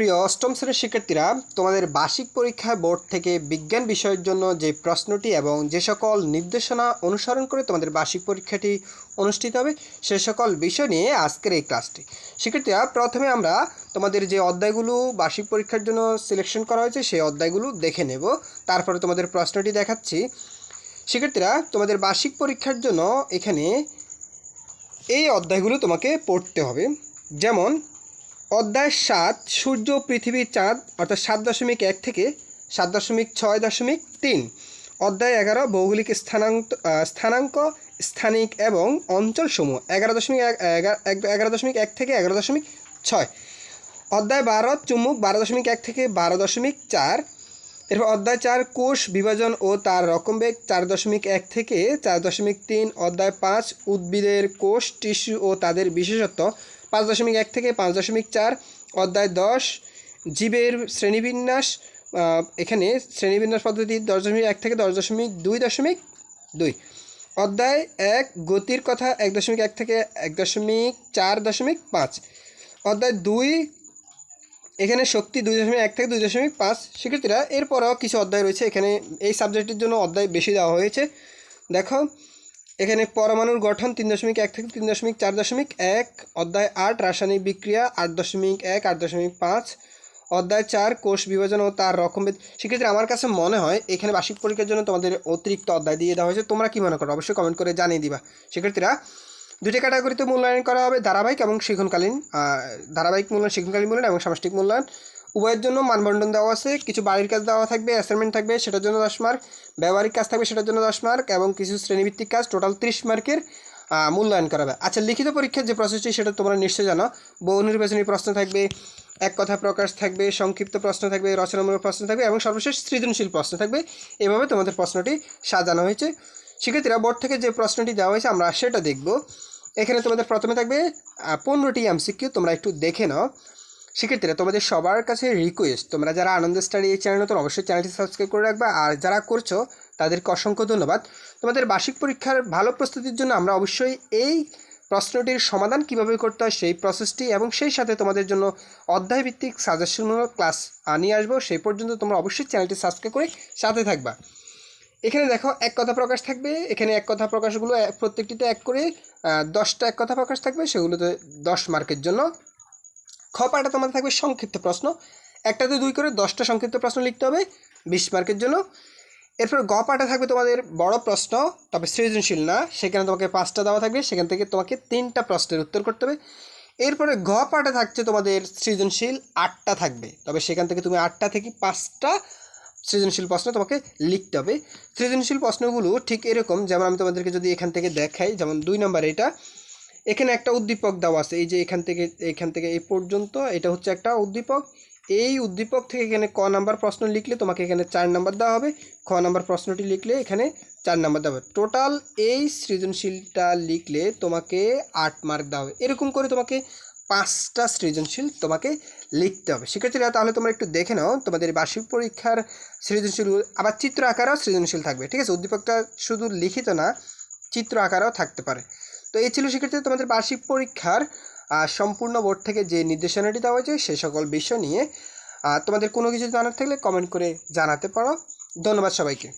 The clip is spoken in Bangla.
প্রিয় অষ্টম শ্রেণির শিক্ষার্থীরা, তোমাদের বার্ষিক পরীক্ষায় বোর্ড থেকে বিজ্ঞান বিষয়ের জন্য যে প্রশ্নটি এবং যে সকল নির্দেশনা অনুসরণ করে তোমাদের বার্ষিক পরীক্ষাটি অনুষ্ঠিত হবে, সে সকল বিষয় নিয়ে আজকের এই ক্লাসটি। শিক্ষার্থীরা, প্রথমে আমরা তোমাদের যে অধ্যায়গুলো বার্ষিক পরীক্ষার জন্য সিলেকশন করা হয়েছে, সেই অধ্যায়গুলো দেখে নেব। তারপরে তোমাদের প্রশ্নটি দেখাচ্ছি। শিক্ষার্থীরা, তোমাদের বার্ষিক পরীক্ষার জন্য এখানে এই অধ্যায়গুলো তোমাকে পড়তে হবে। যেমন অধ্যায় সাত, সূর্য পৃথিবী চাঁদ, অর্থাৎ সাত দশমিক এক থেকে সাত দশমিক ছয় দশমিক তিন। অধ্যায় এগারো, ভৌগোলিক স্থানাঙ্ক স্থানাঙ্ক, স্থানিক এবং অঞ্চলসমূহ, এগারো দশমিক এগারো দশমিক এক থেকে এগারো দশমিক ছয়। অধ্যায় বারো, চুম্বক, বারো দশমিক এক থেকে বারো দশমিক চার। এরপর অধ্যায় চার, কোষ বিভাজন ও তার রকমবেগ চার দশমিক এক থেকে চার দশমিক তিন। অধ্যায় পাঁচ, উদ্ভিদের কোষ, টিস্যু ও তাদের বিশেষত্ব। পাঁচ দশমিক এক থেকে পাঁচ দশমিক চার, অধ্যায় দশ, জীবের শ্রেণীবিন্যাস এখানে শ্রেণীবিন্যাস পদ্ধতি দশ দশমিক এক থেকে দশ দশমিক দুই দশমিক দুই। অধ্যায় এক, গতির কথা এক দশমিক এক থেকে এক দশমিক চার দশমিক পাঁচ। অধ্যায় দুই, এখানে শক্তি দুই দশমিক এক থেকে দুই দশমিক পাঁচ। শিক্ষার্থীরা, এরপরেও কিছু অধ্যায় রয়েছে। এখানে এই সাবজেক্টের জন্য অধ্যায় বেশি দেওয়া হয়েছে। দেখো এখানে পরমাণুর গঠন তিন দশমিক এক থেকে তিন দশমিক চার দশমিক এক অধ্যায় আট রাসায়নিক বিক্রিয়া আট দশমিক এক আট দশমিক পাঁচ অধ্যায় চার কোষ বিভাজন ও তার রকমভেদ সেক্ষেত্রে আমার কাছে মনে হয় এখানে বার্ষিক পরীক্ষার জন্য তোমাদের অতিরিক্ত অধ্যায় দিয়ে দেওয়া হয়েছে। তোমরা কী মনে করো? অবশ্যই কমেন্ট করে জানিয়ে দিবা। শিক্ষার্থীরা দুটি ক্যাটাগরিতে মূল্যায়ন করা হবে ধারাবাহিক এবং আহ, ধারাবাহিক মূল্যায়ন শিক্ষণকালীন মূল্যায়ন এবং সামষ্টিক মূল্যায়ন। উভয়ের জন্য মানবন্টন দেওয়া আছে, কিছু বাড়ির কাজ দেওয়া থাকবে অ্যাসাইনমেন্ট থাকবে, সেটার জন্য দশ মার্ক ব্যবহারিক কাজ থাকবে, সেটার জন্য দশ মার্ক এবং কিছু শ্রেণীভিত্তিক কাজ টোটাল ত্রিশ মার্কের মূল্যায়ন করা হবে। আচ্ছা লিখিত পরীক্ষার যে প্রসেসটি সেটা তোমরা নিশ্চয়ই জানো। বহু নির্বাচনী প্রশ্ন থাকবে, এক কথা প্রকাশ থাকবে, সংক্ষিপ্ত প্রশ্ন থাকবে, রচনামূলক প্রশ্ন থাকবে এবং সর্বশেষ সৃজনশীল প্রশ্ন থাকবে। এভাবে তোমাদের প্রশ্নটি সাজানো হয়েছে। শিক্ষার্থীরা, বোর্ড থেকে যে প্রশ্নটি দেওয়া হয়েছে, আমরা সেটা দেখব। এখানে তোমাদের প্রথমে থাকবে পনেরোটি এমসিকিউ, তোমরা একটু দেখে নাও। শিক্ষার্থীরা তোমাদের সবার কাছে রিকোয়েস্ট তোমরা যারা আনন্দ স্টাডি এই চ্যানেল নতুন, অবশ্যই চ্যানেলটি সাবস্ক্রাইব করে রাখবে। আর যারা করছ, তাদেরকে অসংখ্য ধন্যবাদ। তোমাদের বার্ষিক পরীক্ষার ভালো প্রস্তুতির জন্য আমরা অবশ্যই এই প্রশ্নটির সমাধান কীভাবে করতে হয়, সেই প্রসেসটি এবং সেই সাথে তোমাদের জন্য অধ্যায়ভিত্তিক সাজেশনমূলক ক্লাস আনিয়ে আসব। সেই পর্যন্ত তোমরা অবশ্যই চ্যানেলটি সাবস্ক্রাইব করে সাথে থাকবা। এখানে দেখো, এক কথা প্রকাশ থাকবে। এখানে এক কথা প্রকাশগুলো প্রত্যেকটিতে এক করে দশটা এক কথা প্রকাশ থাকবে। সেগুলোতে দশ মার্কের জন্য খ পাটা তোমাদের থাকবে সংক্ষিপ্ত প্রশ্ন। একটাতে দুই করে দশটা সংক্ষিপ্ত প্রশ্ন লিখতে হবে বিশ মার্কের জন্য। এরপর গ পাটা থাকবে তোমাদের বড় প্রশ্ন, তবে সৃজনশীল না। সেখানে তোমাকে পাঁচটা দেওয়া থাকবে, সেখান থেকে তোমাকে তিনটা প্রশ্নের উত্তর করতে হবে। এরপরে ঘ পাটা থাকছে তোমাদের সৃজনশীল আটটা থাকবে, তবে সেখান থেকে তুমি আটটা থেকে পাঁচটা সৃজনশীল প্রশ্ন তোমাকে লিখতে হবে। সৃজনশীল প্রশ্নগুলো ঠিক এরকম, যেমন আমি তোমাদেরকে যদি এখান থেকে দেখাই, যেমন দুই নম্বর এটা এখানে একটা উদ্দীপক দেওয়া আছে, এই যে এখান থেকে এখান থেকে এই পর্যন্ত, এটা হচ্ছে একটা উদ্দীপক। এই উদ্দীপক থেকে এখানে ক নাম্বার প্রশ্ন লিখলে তোমাকে এখানে চার নাম্বার দেওয়া হবে। খ নাম্বার প্রশ্নটি লিখলে এখানে চার নাম্বার দেওয়া হবে। টোটাল এই সৃজনশীলটা লিখলে তোমাকে আট মার্ক দেওয়া হবে। এরকম করে তোমাকে পাঁচটা সৃজনশীল তোমাকে লিখতে হবে। শিক্ষার্থীরা, তাহলে তোমরা একটু দেখে নাও, তোমাদের বার্ষিক পরীক্ষার সৃজনশীল, আবার চিত্র আকারেও সৃজনশীল থাকবে। ঠিক আছে? উদ্দীপকটা শুধু লিখিত না, চিত্র আকারেও থাকতে পারে। তো এই ছিল সেক্ষেত্রে তোমাদের বার্ষিক পরীক্ষার সম্পূর্ণ বোর্ড থেকে যে নির্দেশনাটি দেওয়া হয়েছে সে সকল বিষয় নিয়ে। তোমাদের কোনো কিছু জানার থাকলে কমেন্ট করে জানাতে পারো। ধন্যবাদ সবাইকে।